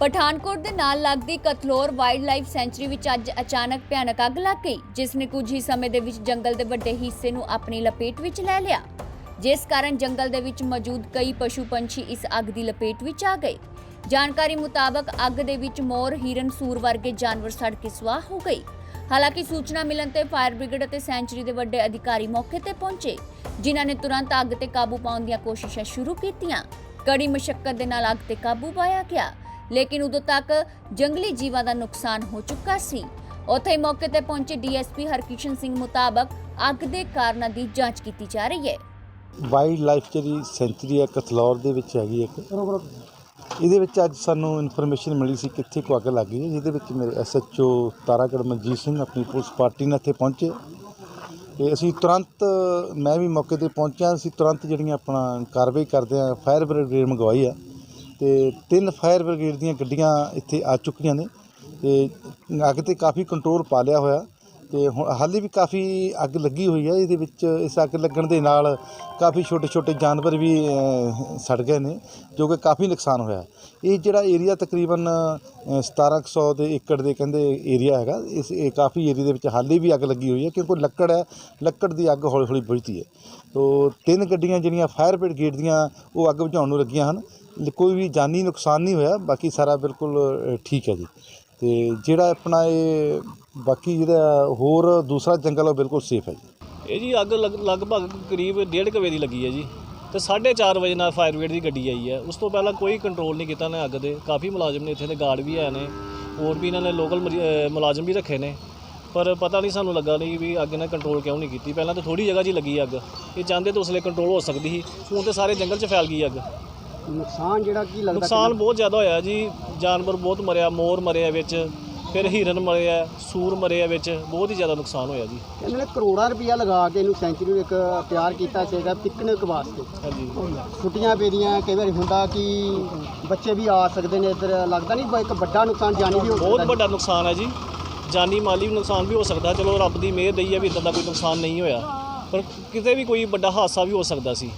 ਪਠਾਨਕੋਟ ਦੇ ਨਾਲ ਲੱਗਦੀ ਕਥਲੋਰ ਵਾਈਲਡ ਲਾਈਫ ਸੈਂਚੁਰੀ ਵਿੱਚ ਅੱਜ ਅਚਾਨਕ ਭਿਆਨਕ ਅੱਗ ਲੱਗ ਗਈ, ਜਿਸ ਨੇ ਕੁਝ ਹੀ ਸਮੇਂ ਦੇ ਵਿੱਚ ਜੰਗਲ ਦੇ ਵੱਡੇ ਹਿੱਸੇ ਨੂੰ ਆਪਣੀ ਲਪੇਟ ਵਿੱਚ ਲੈ ਲਿਆ। ਜਿਸ ਕਾਰਨ ਜੰਗਲ ਦੇ ਵਿੱਚ ਮੌਜੂਦ ਕਈ ਪਸ਼ੂ ਪੰਛੀ ਇਸ ਅੱਗ ਦੀ ਲਪੇਟ ਵਿੱਚ ਆ ਗਏ। ਜਾਣਕਾਰੀ ਮੁਤਾਬਕ ਅੱਗ ਦੇ ਵਿੱਚ ਮੋਰ, ਹਿਰਨ, ਸੂਰ ਵਰਗੇ ਜਾਨਵਰ ਸੜ ਕੇ ਸੁਆਹ ਹੋ ਗਈ ਹਾਲਾਂਕਿ ਸੂਚਨਾ ਮਿਲਣ ਤੇ ਫਾਇਰ ਬ੍ਰਿਗੇਡ ਅਤੇ ਸੈਂਚੁਰੀ ਦੇ ਵੱਡੇ ਅਧਿਕਾਰੀ ਮੌਕੇ ਤੇ ਪਹੁੰਚੇ, ਜਿਨ੍ਹਾਂ ਨੇ ਤੁਰੰਤ ਅੱਗ ਤੇ ਕਾਬੂ ਪਾਉਣ ਦੀਆਂ ਕੋਸ਼ਿਸ਼ਾਂ ਸ਼ੁਰੂ ਕੀਤੀਆਂ। ਕੜੀ ਮਸ਼ੱਕਤ ਦੇ ਨਾਲ ਅੱਗ ਤੇ ਕਾਬੂ ਪਾਇਆ ਗਿਆ। ਲੇਕਿਨ ਉਦੋਂ ਤੱਕ ਜੰਗਲੀ ਜੀਵਾਂ ਦਾ ਨੁਕਸਾਨ ਹੋ ਚੁੱਕਾ ਸੀ। ਉੱਥੇ ਹੀ ਮੌਕੇ ਤੇ ਪਹੁੰਚੇ ਡੀਐਸਪੀ ਹਰਕਿਸ਼ਨ ਸਿੰਘ ਮੁਤਾਬਕ ਅੱਗ ਦੇ ਕਾਰਨਾਂ ਦੀ ਜਾਂਚ ਕੀਤੀ ਜਾ ਰਹੀ ਹੈ। ਵਾਈਲਡ ਲਾਈਫ ਜਿਹੜੀ ਸੈਂਚੁਰੀ ਹੈ ਕਥਲੌਰ ਦੇ ਵਿੱਚ ਹੈਗੀ ਇੱਕ ਇਹਦੇ ਵਿੱਚ ਅੱਜ ਸਾਨੂੰ ਇਨਫੋਰਮੇਸ਼ਨ ਮਿਲੀ ਸੀ ਕਿੱਥੇ ਕੋ ਅੱਗ ਲੱਗ ਗਈ ਹੈ, ਜਿਹਦੇ ਵਿੱਚ ਮੇਰੇ ਐਸਐਚਓ ਤਾਰਾਗੜ ਮਨਜੀਤ ਸਿੰਘ ਆਪਣੀ ਪੁਲਿਸ ਪਾਰਟੀ ਨਾਲ ਇੱਥੇ ਪਹੁੰਚੇ। ਤੇ ਅਸੀਂ ਤੁਰੰਤ, ਮੈਂ ਵੀ ਮੌਕੇ ਤੇ ਪਹੁੰਚਿਆ, ਅਸੀਂ ਤੁਰੰਤ ਜਿਹੜੀਆਂ ਆਪਣਾ ਕਾਰਵਾਈ ਕਰਦੇ ਆ ਫਾਇਰ ਬ੍ਰਿਗੇਡ ਮੰਗਵਾਈ ਆ ਤੇ ਤਿੰਨ ਫਾਇਰ ਬ੍ਰਿਗੇਡ ਦੀਆਂ ਗੱਡੀਆਂ ਇੱਥੇ ਆ ਚੁੱਕੀਆਂ ਨੇ ਤੇ ਅੱਗ ਤੇ ਕਾਫੀ ਕੰਟਰੋਲ ਪਾ ਲਿਆ ਹੋਇਆ ਤੇ ਹੁਣ ਹਾਲੇ ਵੀ ਕਾਫੀ ਅੱਗ ਲੱਗੀ ਹੋਈ ਹੈ ਇਹਦੇ ਵਿੱਚ ਇਸ ਅੱਗ ਲੱਗਣ ਦੇ ਨਾਲ ਕਾਫੀ ਛੋਟੇ ਛੋਟੇ ਜਾਨਵਰ ਵੀ ਸੜ ਗਏ ਨੇ ਜੋ ਕਿ ਕਾਫੀ ਨੁਕਸਾਨ ਹੋਇਆ। ਇਹ ਜਿਹੜਾ ਏਰੀਆ ਤਕਰੀਬਨ ਅ, 1700 ਦੇ ਏਕੜ ਦੇ ਕਹਿੰਦੇ ਏਰੀਆ ਹੈਗਾ ਇਸ ਇਹ ਕਾਫੀ ਏਰੀਆ ਦੇ ਵਿੱਚ ਹਾਲੇ ਵੀ ਅੱਗ ਲੱਗੀ ਹੋਈ ਹੈ ਕਿਉਂਕਿ ਲੱਕੜ ਹੈ ਲੱਕੜ ਦੀ ਅੱਗ ਹੌਲੀ ਹੌਲੀ ਬੁਝਦੀ ਹੈ। ਤੋ ਤਿੰਨ ਗੱਡੀਆਂ ਜਿਹੜੀਆਂ ਫਾਇਰ ਬ੍ਰਿਗੇਡ ਦੀਆਂ ਉਹ ਅੱਗ ਬੁਝਾਉਣ ਨੂੰ ਲੱਗੀਆਂ ਹਨ। ਕੋਈ ਵੀ ਜਾਨੀ ਨੁਕਸਾਨ ਨਹੀਂ ਹੋਇਆ, ਬਾਕੀ ਸਾਰਾ ਬਿਲਕੁਲ ਠੀਕ ਹੈ ਜੀ। ਤੇ ਜਿਹੜਾ ਆਪਣਾ ਇਹ ਬਾਕੀ ਜਿਹੜਾ ਹੋਰ ਦੂਸਰਾ ਜੰਗਲ ਉਹ ਬਿਲਕੁਲ ਸੇਫ ਹੈ ਜੀ। ਇਹ ਜੀ ਅੱਗ ਲਗ- ਲਗਭਗ ਕਰੀਬ 1:30 ਵਜੇ ਦੀ ਲੱਗੀ ਹੈ ਜੀ। ਤੇ 4:30 ਵਜੇ ਨਾਲ ਫਾਇਰ ਬ੍ਰਿਗੇਡ ਦੀ ਗੱਡੀ ਆਈ ਹੈ। ਉਸ ਤੋਂ ਪਹਿਲਾਂ ਕੋਈ ਕੰਟਰੋਲ ਨਹੀਂ ਕੀਤਾ ਨੇ ਅੱਗ ਦੇ। ਕਾਫੀ ਮੁਲਾਜ਼ਮ ਨੇ ਇੱਥੇ ਦੇ ਗਾਰਡ ਵੀ ਆਏ ਨੇ। ਹੋਰ ਵੀ ਇਹਨਾਂ ਨੇ ਲੋਕਲ ਮੁਲਾਜ਼ਮ ਵੀ ਰੱਖੇ ਨੇ। ਪਰ ਪਤਾ ਨਹੀਂ ਸਾਨੂੰ ਲੱਗਾ ਨਹੀਂ ਵੀ ਅੱਗ ਨੇ ਕੰਟਰੋਲ ਕਿਉਂ ਨਹੀਂ ਕੀਤੀ। ਪਹਿਲਾਂ ਤਾਂ ਥੋੜੀ ਜਗ੍ਹਾ 'ਚ ਹੀ ਲੱਗੀ ਅੱਗ। ਇਹ ਚਾਹੁੰਦੇ ਤਾਂ ਉਸਲੇ ਕੰਟਰੋਲ ਹੋ ਸਕਦੀ ਸੀ। ਹੁਣ ਤੇ ਸਾਰੇ ਜੰਗਲ 'ਚ ਫੈਲ ਗਈ ਅੱਗ। ਨੁਕਸਾਨ ਜਿਹੜਾ ਕੀ ਲੱਗਦਾ ਨੁਕਸਾਨ ਬਹੁਤ ਜ਼ਿਆਦਾ ਹੋਇਆ ਜੀ। ਜਾਨਵਰ ਬਹੁਤ ਮਰਿਆ ਮੋਰ ਮਰਿਆ ਵਿੱਚ ਫਿਰ ਹਿਰਨ ਮਰਿਆ ਸੂਰ ਮਰਿਆ ਵਿੱਚ ਬਹੁਤ ਹੀ ਜ਼ਿਆਦਾ ਨੁਕਸਾਨ ਹੋਇਆ ਜੀ। ਕਹਿੰਦੇ ਨੇ ਕਰੋੜਾਂ ਰੁਪਇਆ ਲਗਾ ਕੇ ਇਹਨੂੰ ਸੈਂਚੁਰੀ ਨੂੰ ਇੱਕ ਤਿਆਰ ਕੀਤਾ ਸੀਗਾ ਪਿਕਨਿਕ ਵਾਸਤੇ। ਹਾਂਜੀ। ਛੁੱਟੀਆਂ ਪੈਦੀਆਂ ਕਈ ਵਾਰੀ ਹੁੰਦਾ ਕਿ ਬੱਚੇ ਵੀ ਆ ਸਕਦੇ ਨੇ ਇੱਧਰ ਲੱਗਦਾ ਨਹੀਂ ਇੱਕ ਵੱਡਾ ਨੁਕਸਾਨ ਜਾਨੀ ਵੀ ਹੋ ਬਹੁਤ ਵੱਡਾ ਨੁਕਸਾਨ ਹੈ ਜੀ। ਜਾਨੀ ਮਾਲੀ ਵੀ ਨੁਕਸਾਨ ਵੀ ਹੋ ਸਕਦਾ ਚਲੋ ਰੱਬ ਦੀ ਮਿਹਰ ਦਈ ਹੈ ਵੀ ਇਦਾਂ ਦਾ ਕੋਈ ਨੁਕਸਾਨ ਨਹੀਂ ਹੋਇਆ। ਪਰ ਕਿਤੇ ਵੀ ਕੋਈ ਵੱਡਾ ਹਾਦਸਾ ਵੀ ਹੋ ਸਕਦਾ ਸੀ।